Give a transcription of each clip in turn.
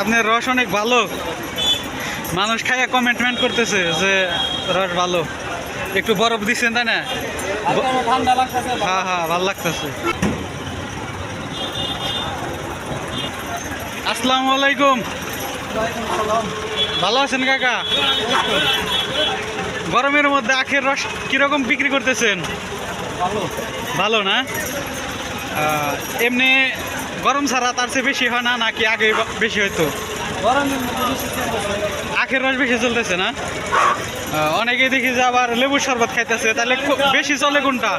আপনার রস অনেক ভালো। মানুষ খাইয়া কমেন্টমেন্ট করতেছে যে রস ভালো। একটু বরফ দিচ্ছেন তাই না? হ্যাঁ হ্যাঁ ভালো লাগতেছে। আসসালামু আলাইকুম। ভালো আছেন কাকা? গরমের মধ্যে আখের রস কীরকম বিক্রি করতেছেন? ভালো। ভালো না? এমনি গরম ছাড়া তার চেয়ে বেশি হয় না, নাকি আগে বেশি চলতেছে আখের রস বেশি চলতেছে না? অনেকে দেখি যে আবার লেবুর শরবত খাইতেছে, তাহলে বেশি চলে কোনটা?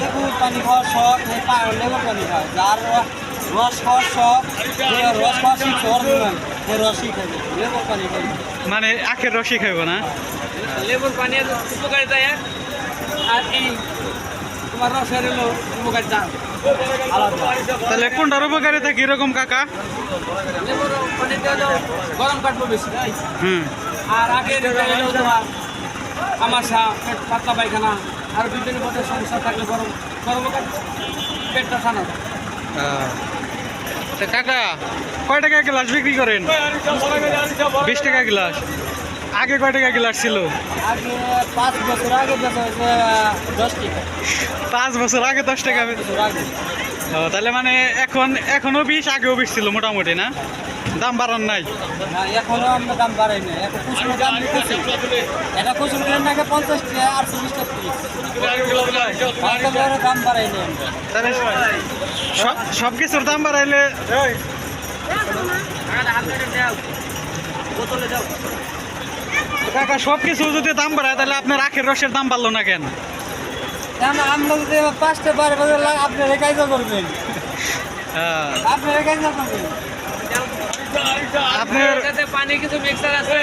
লেবুর পানি পানি রস রস লেবুর পানি মানে আখের রসই খাইব না? লেবুর পানির উপকারিতা তোমার রসের হলো উপকারিতা আলাদা তাহলে কোনটার উপকারিতা কীরকম কাকা? গরম কাটবো বেশি হুম। আর আগে তোমার আমাশা পেট পাতলা পায়খানা আর বিভিন্ন পথে সমস্যা থাকলে গরম গরম পেটটা ঠান্ডা। তা কাকা কয় টাকা গ্লাস বিক্রি করেন? বিশ টাকা গ্লাস। আগে কয় টাকা গ্লাস ছিল? আগে পাঁচ বছর আগে দশ টাকা। পাঁচ বছর আগে দশ টাকা তাহলে মানে এখন এখনও বিশ আগেও বিশ ছিল মোটামুটি না? দাম বাড়ান নাই? না এখনও আমরা দাম বাড়াই এখন দাম এটা পঞ্চাশ টাকা দাম বাড়াই না তাহলে সব সব কিছুর দাম বাড়াইলে কাকা সব কিছু যদি দাম বাড়ায় তাহলে আপনার আখের রসের দাম বাড়লো না কেন? এখন আমরা যদি পাঁচটা বারে করবেন। করবেন। আপনার পানি কিছু মিক্সার আছে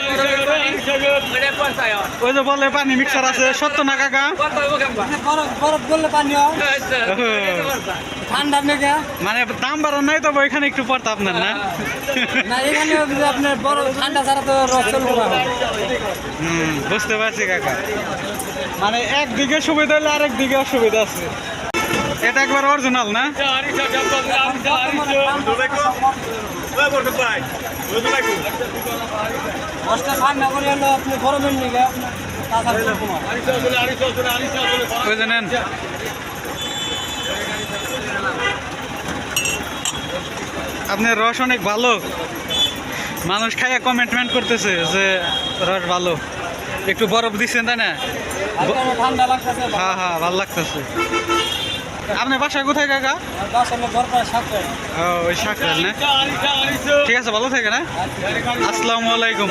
পড়তায় ওই যে বলে পানি মিক্সার আছে সত্য না কাকা? আপনি বরফ বরফ করলে পানি হয়। ঠান্ডা নেগে মানে দাম বাড়ান নাই তবে ওইখানে একটু পড়তো আপনার না? না এখানে আপনার বরফ ঠান্ডা ছাড়া তো রস চলবে না। হুম বুঝতে পারছি কাকা। মানে একদিকে সুবিধা হলে আরেক দিকে অসুবিধা আছে। এটা একবার অরিজিনাল না? আপনার রস অনেক ভালো। মানুষ খাইয়া কমেন্টমেন্ট করতেছে যে রস ভালো। একটু বরফ দিচ্ছেন তাই না? হালকা ঠান্ডা লাগতেছে? হ্যাঁ হ্যাঁ ভালো লাগতেছে। আপনার বাসা কোথায় কাকা? ওই না? ঠিক আছে ভালো থাকে না আসসালামু আলাইকুম।